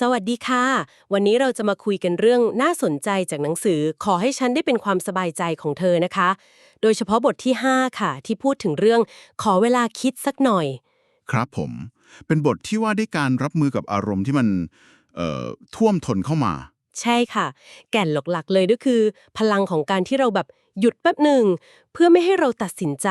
สวัสดีค่ะ วันนี้เราจะมาคุยกันเรื่องน่าสนใจจากหนังสือ ขอให้ฉันได้เป็นความสบายใจของเธอนะคะ โดยเฉพาะบทที่ 5 ค่ะ ที่พูดถึงเรื่องขอเวลาคิดสักหน่อย ครับผม เป็นบทที่ว่าด้วยการรับมือกับอารมณ์ที่มันเอ่อท่วมท้นเข้ามา ใช่ค่ะ แก่นหลักๆเลยก็คือ พลังของการที่เราแบบหยุดแป๊บหนึ่ง เพื่อไม่ให้เราตัดสินใจ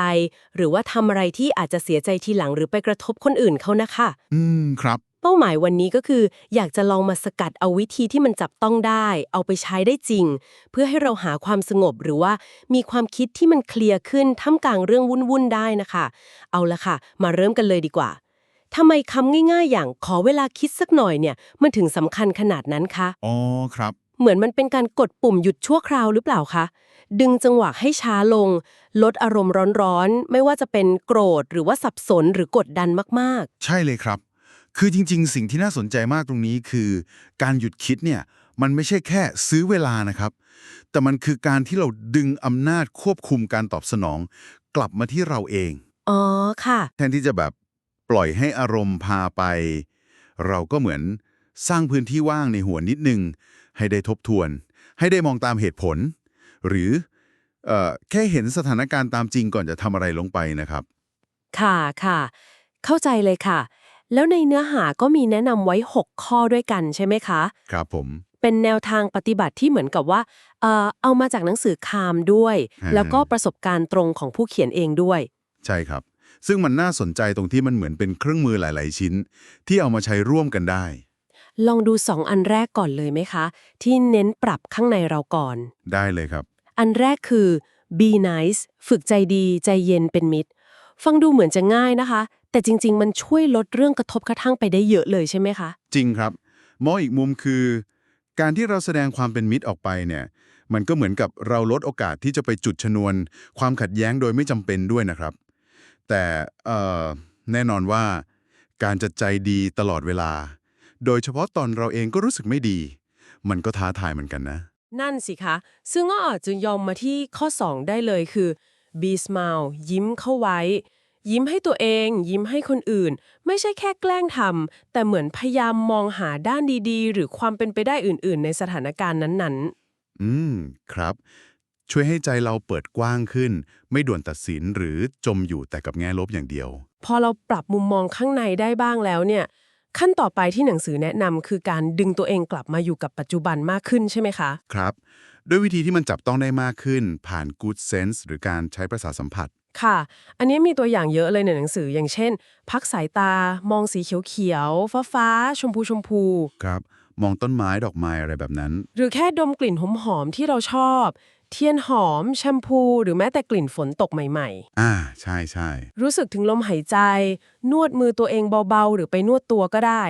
หรือว่าทำอะไรที่อาจจะเสียใจทีหลังหรือไปกระทบคนอื่นเขานะคะ อืมครับเป้าหมายวันนี้ก็คือ อยากจะลองมาสกัดเอาวิธีที่มันจับต้องได้ เอาไปใช้ได้จริง เพื่อให้เราหาความสงบหรือว่ามีความคิดที่มันเคลียร์ขึ้นท่ามกลางเรื่องวุ่นๆได้นะคะ เอาละค่ะ มาเริ่มกันเลยดีกว่าทำไมคำง่าย ๆ อย่างขอเวลาคิดสักหน่อยเนี่ยมันถึงสำคัญขนาดนั้นคะอ๋อครับ เหมือนมันเป็นการกดปุ่มหยุดชั่วคราวหรือเปล่าคะดึงจังหวะให้ช้าลง ลดอารมณ์ร้อนๆ ไม่ว่าจะเป็นโกรธหรือว่าสับสนหรือกดดันมากใช่เลยครับ คือจริง ๆ สิ่งที่น่าสนใจมากตรงนี้คือ การหยุดคิดเนี่ยมันไม่ใช่แค่ซื้อเวลานะครับ แต่มันคือการที่เราดึงอำนาจควบคุมการตอบสนอง กลับมาที่เราเองๆอ๋อค่ะ แทนที่จะแบบปล่อยให้อารมณ์พาไป เราก็เหมือนสร้างพื้นที่ว่างในหัวนิดนึง ให้ได้ทบทวน ให้ได้มองตามเหตุผล หรือเอ่อแค่เห็นสถานการณ์ตามจริงก่อนจะทำอะไรลงไปนะครับ ค่ะค่ะ เข้าใจเลยค่ะ แล้วในเนื้อหาก็มีแนะนำไว้ 6 ข้อด้วยกันใช่ไหมคะ ครับผม เป็นแนวทางปฏิบัติที่เหมือนกับว่าเอ่อเอามาจากหนังสือคามด้วย ฮะ แล้วก็ประสบการณ์ตรงของผู้เขียนเองด้วย ใช่ครับ ซึ่งมันน่าสนใจตรงที่มันเหมือนเป็นเครื่องมือหลาย ๆ ชิ้น ที่เอามาใช้ร่วมกันได้ ลองดู 2 อันแรกก่อนเลยไหมคะ ที่เน้นปรับข้างในเราก่อน ได้เลยครับ อันแรกคือ be nice ฝึกใจดีใจเย็นเป็นมิตร ฟังดูเหมือนจะง่ายนะคะ แต่จริง ๆ มันช่วยลดเรื่องกระทบกระทั่งไปได้เยอะเลยใช่ไหมคะ จริงครับ มองอีกมุมคือ การที่เราแสดงความเป็นมิตรออกไปเนี่ย มันก็เหมือนกับเราลดโอกาสที่จะไปจุดชนวน ความขัดแย้งโดยไม่จำเป็นด้วยนะครับ แต่เอ่อแน่นอนว่า การจะใจดีตลอดเวลา โดยเฉพาะตอนเราเองก็รู้สึกไม่ดี มันก็ท้าทายเหมือนกันนะ นั่นสิคะ ซึ่งก็อาจจะยอมมาที่ข้อ 2 ได้เลยคือ be smile ยิ้มเข้าไว้ ยิ้มให้ตัวเอง ยิ้มให้คนอื่น ไม่ใช่แค่แกล้งทำแต่เหมือนพยายามมองหาด้านดีๆ หรือความเป็นไปได้อื่น ๆ ในสถานการณ์นั้นอืม ครับ ช่วยให้ใจเราเปิดกว้างขึ้น ไม่ด่วนตัดสินหรือจมอยู่แต่กับแง่ลบอย่างเดียวๆพอเราปรับมุมมองข้างในได้บ้างแล้วเนี่ย ขั้นต่อไปที่หนังสือแนะนำคือการดึงตัวเองกลับมาอยู่กับปัจจุบันมากขึ้นใช่ไหมคะ ครับ ด้วยวิธีที่มันจับต้องได้มากขึ้น ผ่าน good sense หรือการใช้ประสาทสัมผัส ค่ะ อันนี้มีตัวอย่างเยอะเลยในหนังสืออย่างเช่น พักสายตามองสีเขียวๆฟ้าๆชมพูชมพู ครับ มองต้นไม้ดอกไม้อะไรแบบนั้น หรือแค่ดมกลิ่นหอมๆที่เราชอบ เทียนหอม แชมพู หรือแม้แต่กลิ่นฝนตกใหม่ อ่า ใช่ใช่ๆ รู้สึกถึงลมหายใจ นวดมือตัวเองเบาๆ หรือไปนวดตัวก็ได้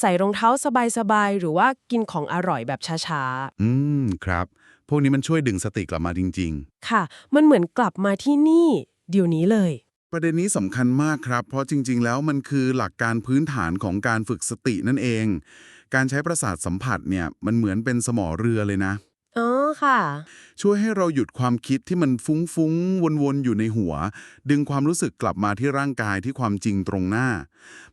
ใส่รองเท้าสบายๆ หรือว่ากินของอร่อยแบบช้าอืม ครับ พวกนี้มันช่วยดึงสติกลับมาจริง ๆ ค่ะ มันเหมือนกลับมาที่นี่ เดี๋ยวนี้เลยๆประเด็นนี้สำคัญมากครับ เพราะจริง ๆ แล้วมันคือหลักการพื้นฐานของการฝึกสตินั่นเอง การใช้ประสาทสัมผัสเนี่ยมันเหมือนเป็นสมอเรือเลยนะอ๋อค่ะ ช่วยให้เราหยุดความคิดที่มันฟุ้งๆ วนๆ อยู่ในหัว ดึงความรู้สึกกลับมาที่ร่างกายที่ความจริงตรงหน้า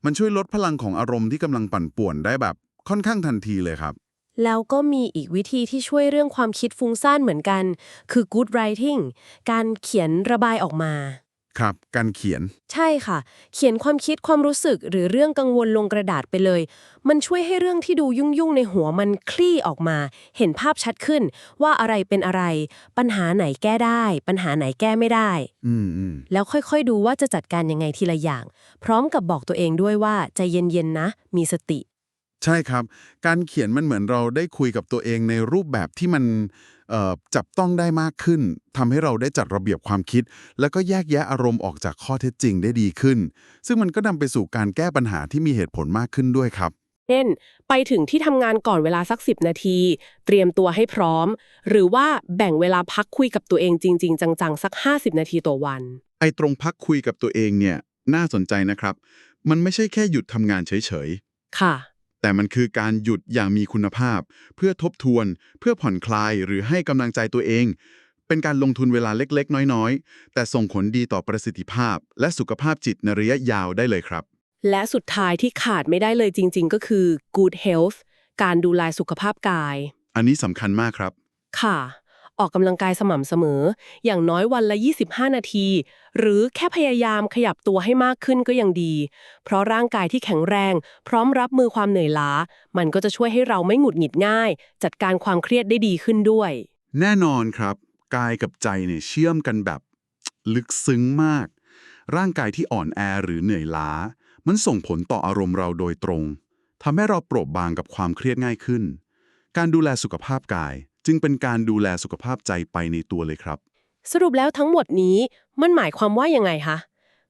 มันช่วยลดพลังของอารมณ์ที่กำลังปั่นป่วนได้แบบค่อนข้างทันทีเลยครับ แล้วก็มีอีกวิธีที่ช่วยเรื่องความคิดฟุ้งซ่านเหมือนกัน คือ good writing การเขียนระบายออกมา ครับ การเขียน ใช่ค่ะ เขียนความคิดความรู้สึกหรือเรื่องกังวลลงกระดาษไปเลย มันช่วยให้เรื่องที่ดูยุ่งๆในหัวมันคลี่ออกมา เห็นภาพชัดขึ้น ว่าอะไรเป็นอะไร ปัญหาไหนแก้ได้ ปัญหาไหนแก้ไม่ได้ อืมอืมแล้วค่อยๆดูว่าจะจัดการยังไงทีละอย่าง พร้อมกับบอกตัวเองด้วยว่าใจเย็นๆนะ มีสติ ใช่ครับ การเขียนมันเหมือนเราได้คุยกับตัวเองในรูปแบบที่มันเอ่อจับต้องได้มากขึ้นทำให้เราได้จัดระเบียบความคิด แล้วก็แยกแยะอารมณ์ออกจากข้อเท็จจริงได้ดีขึ้น ซึ่งมันก็นำไปสู่การแก้ปัญหาที่มีเหตุผลมากขึ้นด้วยครับ เช่น ไปถึงที่ทำงานก่อนเวลาสัก 10 นาที เตรียมตัวให้พร้อม หรือว่าแบ่งเวลาพักคุยกับตัวเองจริง ๆ จังๆ สัก 50 นาทีต่อวัน ไอ้ตรงพักคุยกับตัวเองเนี่ยน่าสนใจนะครับ มันไม่ใช่แค่หยุดทำงานเฉยค่ะๆ แต่มันคือการหยุดอย่างมีคุณภาพ เพื่อทบทวน เพื่อผ่อนคลายหรือให้กำลังใจตัวเอง เป็นการลงทุนเวลาเล็กๆ น้อยๆ แต่ส่งผลดีต่อประสิทธิภาพ และสุขภาพจิตในระยะยาวได้เลยครับ และสุดท้ายที่ขาดไม่ได้เลยจริง ๆ ก็คือ good health การดูแลสุขภาพกาย อันนี้สำคัญมากครับ ค่ะ ออกกำลังกายสม่ำเสมอ อย่างน้อยวันละ 25 นาที หรือแค่พยายามขยับตัวให้มากขึ้นก็ยังดี เพราะร่างกายที่แข็งแรง พร้อมรับมือความเหนื่อยล้า มันก็จะช่วยให้เราไม่หงุดหงิดง่าย จัดการความเครียดได้ดีขึ้นด้วย แน่นอนครับ กายกับใจเนี่ยเชื่อมกันแบบ ลึกซึ้งมาก ร่างกายที่อ่อนแอหรือเหนื่อยล้า มันส่งผลต่ออารมณ์เราโดยตรงทำให้เราโปรบบางกับความเครียดง่ายขึ้น การดูแลสุขภาพกาย จึงเป็นการดูแลสุขภาพใจไปในตัวเลยครับ สรุปแล้วทั้งหมดนี้มันหมายความว่ายังไงคะ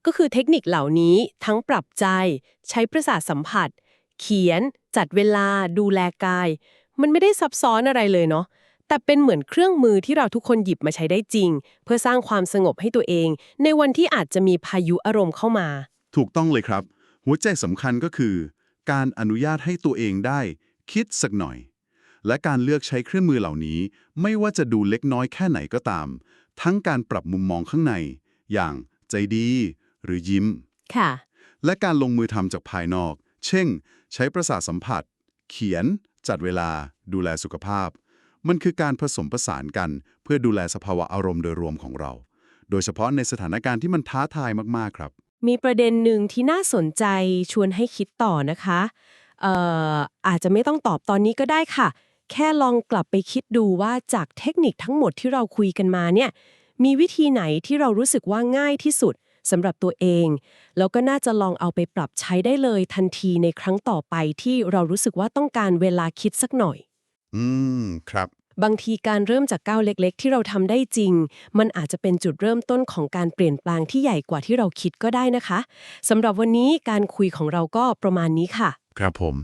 ก็คือเทคนิคเหล่านี้ทั้งปรับใจ ใช้ประสาทสัมผัส เขียน จัดเวลา ดูแลกาย มันไม่ได้ซับซ้อนอะไรเลยเนาะแต่เป็นเหมือนเครื่องมือที่เราทุกคนหยิบมาใช้ได้จริง เพื่อสร้างความสงบให้ตัวเอง ในวันที่อาจจะมีพายุอารมณ์เข้ามา ถูกต้องเลยครับ หัวใจสำคัญก็คือ การอนุญาตให้ตัวเองได้ คิดสักหน่อย และการเลือกใช้เครื่องมือเหล่านี้ ไม่ว่าจะดูเล็กน้อยแค่ไหนก็ตาม ทั้งการปรับมุมมองข้างใน อย่างใจดี หรือยิ้ม ค่ะ และการลงมือทำจากภายนอก เช่น ใช้ประสาทสัมผัส เขียน จัดเวลา ดูแลสุขภาพ มันคือการผสมผสานกัน เพื่อดูแลสภาวะอารมณ์โดยรวมของเรา โดยเฉพาะในสถานการณ์ที่มันท้าทายมากๆครับ มีประเด็นหนึ่งที่น่าสนใจชวนให้คิดต่อนะคะเอ่ออาจจะไม่ต้องตอบตอนนี้ก็ได้ค่ะ แค่ลองกลับไปคิดดูว่าจากเทคนิคทั้งหมดที่เราคุยกันมาเนี่ยมีวิธีไหนที่เรารู้สึกว่าง่ายที่สุดสำหรับตัวเอง แล้วก็น่าจะลองเอาไปปรับใช้ได้เลยทันทีในครั้งต่อไปที่เรารู้สึกว่าต้องการเวลาคิดสักหน่อย อืม ครับ บางทีการเริ่มจากก้าวเล็ก ๆ ที่เราทำได้จริง มันอาจจะเป็นจุดเริ่มต้นของการเปลี่ยนแปลงที่ใหญ่กว่าที่เราคิดก็ได้นะคะสำหรับวันนี้การคุยของเราก็ประมาณนี้ค่ะ ครับผม